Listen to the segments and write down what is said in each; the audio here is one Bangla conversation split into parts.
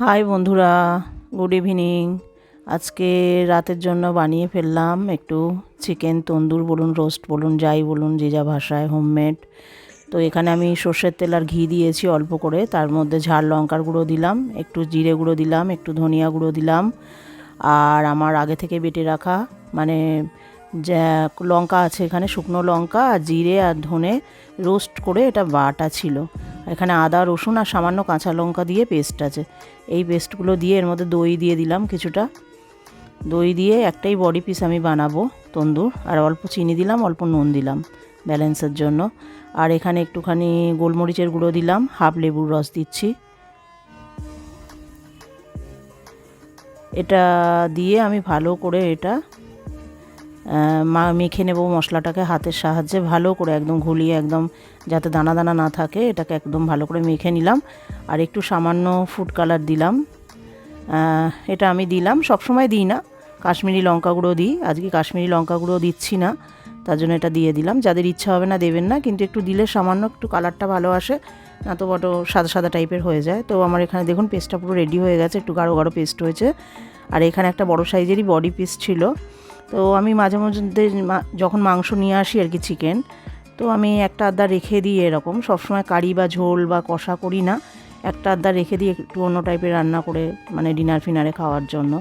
হাই বন্ধুরা, গুড ইভিনিং। আজকে রাতের জন্য বানিয়ে ফেললাম একটু চিকেন তন্দুর বলুন, রোস্ট বলুন, যাই বলুন, যে যা ভাষায়, হোমমেড। তো এখানে আমি সর্ষের তেল আর ঘি দিয়েছি অল্প করে, তার মধ্যে ঝাল লঙ্কার গুঁড়ো দিলাম, একটু জিরে গুঁড়ো দিলাম, একটু ধনিয়া গুঁড়ো দিলাম, আর আমার আগে থেকে বেটে রাখা মানে যা লঙ্কা আছে এখানে, শুকনো লঙ্কা আর জিরে আর ধনে রোস্ট করে এটা বাটা ছিল। এখানে আদা, রসুন আর সামান্য কাঁচা লঙ্কা দিয়ে পেস্ট আছে। এই পেস্টগুলো দিয়ে এর মধ্যে দই দিয়ে দিলাম কিছুটা। দই দিয়ে একটাই বডি পিস আমি বানাবো তন্দুর। আর অল্প চিনি দিলাম, অল্প নুন দিলাম ব্যালেন্সের জন্য। আর এখানে একটুখানি গোলমরিচের গুঁড়ো দিলাম, হাফ লেবুর রস দিচ্ছি। এটা দিয়ে আমি ভালো করে এটা মা মেখে নেব মশলাটাকে হাতের সাহায্যে ভালো করে একদম ঘুলিয়ে একদম যাতে দানা দানা না থাকে, এটাকে একদম ভালো করে মেখে নিলাম। আর একটু সামান্য ফুড কালার দিলাম। এটা আমি দিলাম, সবসময় দিই না। কাশ্মীরি লঙ্কা গুঁড়ো দিই, আজকে কাশ্মীরি লঙ্কা গুঁড়ো দিচ্ছি না, তার জন্য এটা দিয়ে দিলাম। যাদের ইচ্ছা হবে না দেবেন না, কিন্তু একটু দিলে সামান্য একটু কালারটা ভালো আসে, না তো বড় সাদা সাদা টাইপের হয়ে যায়। তো আমার এখানে দেখুন পেস্টটা পুরো রেডি হয়ে গেছে, একটু গাঢ় গাঢ় পেস্ট হয়েছে। আর এখানে একটা বড় সাইজেরই বডি পিস ছিল। তো আমি মাঝে মধ্যে যখন মাংস নিয়ে আসি আর কি চিকেন তো আমি একটা আদা রেখে দিই এরকম। সবসময় কারি বা ঝোল বা কষা করি না। একটা আদা রেখে দিই একটু অন্য টাইপের রান্না করে মানে ডিনার ফিনারে খাওয়ার জন্য।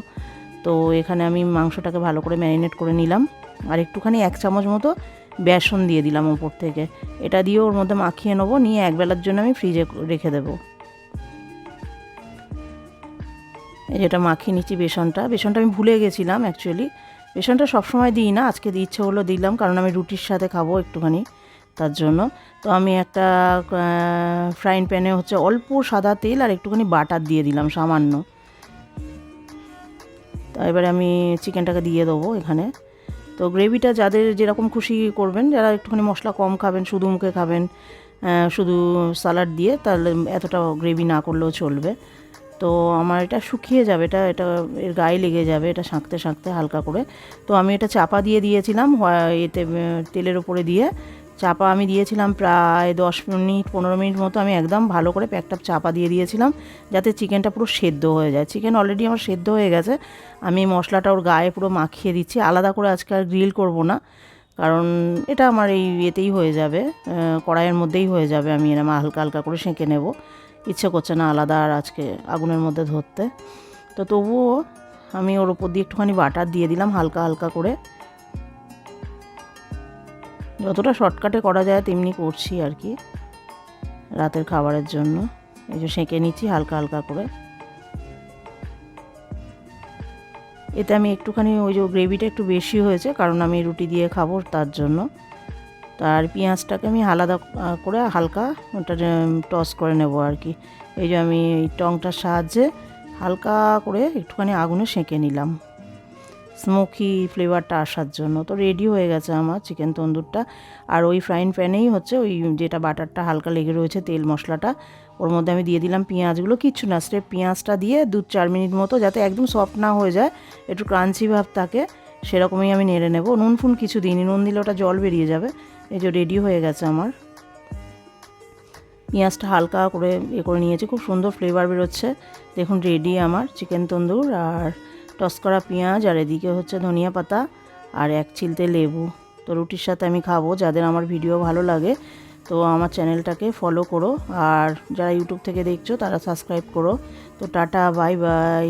তো এখানে আমি মাংসটাকে ভালো করে ম্যারিনেট করে নিলাম। আর একটুখানি এক চামচ মতো বেসন দিয়ে দিলাম ওপর থেকে। এটা দিয়ে ওর মধ্যে মাখিয়ে নেব, নিয়ে একবেলার জন্য আমি ফ্রিজে রেখে দেবো। যেটা মাখিয়ে নিচ্ছি বেসনটা। বেসনটা আমি ভুলে গেছিলাম অ্যাকচুয়ালি বেসনটা সবসময় দিই না, আজকে ইচ্ছে হলো দিলাম, কারণ আমি রুটির সাথে খাব একটুখানি, তার জন্য। তো আমি একটা ফ্রাইং প্যানে হচ্ছে অল্প সাদা তেল আর একটুখানি বাটার দিয়ে দিলাম, সামান্য। তো এবারে আমি চিকেনটাকে দিয়ে দেবো এখানে। তো গ্রেভিটা যাদের যেরকম খুশি করবেন, যারা একটুখানি মশলা কম খাবেন, শুধু মুখে খাবেন শুধু স্যালাড দিয়ে, তাহলে এতটা গ্রেভি না করলেও চলবে। তো আমার এটা শুকিয়ে যাবে, এটা এটা এর গায়ে লেগে যাবে, এটা শাঁকতে শাঁকতে হালকা করে। তো আমি এটা চাপা দিয়ে দিয়েছিলাম এতে তেলের ওপরে দিয়ে। চাপা আমি দিয়েছিলাম প্রায় দশ মিনিট, পনেরো মিনিট মতো আমি একদম ভালো করে প্যাকটা চাপা দিয়ে দিয়েছিলাম, যাতে চিকেনটা পুরো সেদ্ধ হয়ে যায়। চিকেন অলরেডি আমার সেদ্ধ হয়ে গেছে, আমি মশলাটা ওর গায়ে পুরো মাখিয়ে দিচ্ছি। আলাদা করে আজকে আর গ্রিল করব না, কারণ এটা আমার এই ইয়েতেই হয়ে যাবে কড়াইয়ের মধ্যেই হয়ে যাবে। আমি এরম হালকা হালকা করে সেঁকে নেব। ইচ্ছে করছে না আলাদা আর আজকে আগুনের মধ্যে ধরতে। তো তবুও আমি ওর ওপর দিয়ে একটুখানি বাটার দিয়ে দিলাম হালকা হালকা করে। যতটা শর্টকাটে করা যায় তেমনি করছি আর কি রাতের খাবারের জন্য। এই যে সেঁকে নিচ্ছি হালকা হালকা করে। এতে আমি একটুখানি ওই যে গ্রেভিটা একটু বেশি হয়েছে, কারণ আমি রুটি দিয়ে খাব তার জন্য। তার পেঁয়াজটাকে আমি আলাদা করে হালকা ওটা টস করে নেব আর কি। এই যে আমি টংটার সাহায্যে হালকা করে একটুখানি আগুনে সেঁকে নিলাম। স্মোকি ফ্লেভারটা আসার জন্য। তো রেডি হয়ে গেছে আমার চিকেন তন্দুরটা। আর ওই ফ্রাইং প্যানেই হচ্ছে ওই যেটা বাটারটা হালকা লেগে রয়েছে তেল মশলাটা, ওর মধ্যে আমি দিয়ে দিলাম পেঁয়াজগুলো। কিচ্ছু না, স্রেফ পেঁয়াজটা দিয়ে দু চার মিনিট মতো যাতে একদম সফট না হয়ে যায়, একটু ক্রাঞ্চি ভাব থাকে, সেরকমই আমি নেড়ে নেব। নুন ফুন কিছু দিইনি, নুন দিলে ওটা জল বেরিয়ে যাবে। এই যে রেডি হয়ে গেছে আমার। পেঁয়াজটা হালকা করে এ করে নিয়েছি, খুব সুন্দর ফ্লেভার বেরোচ্ছে। দেখুন রেডি আমার চিকেন তন্দুর আর টস করা পেঁয়াজ, আর এদিকে হচ্ছে ধনিয়া পাতা আর এক চিলতে লেবু। তো রুটির সাথে আমি খাব, যাদের আমার ভিডিও ভালো লাগে, তো আমার চ্যানেলটাকে ফলো করো। আর যারা ইউটিউব থেকে দেখছ, তারা সাবস্ক্রাইব করো। তো টাটা বাই বাই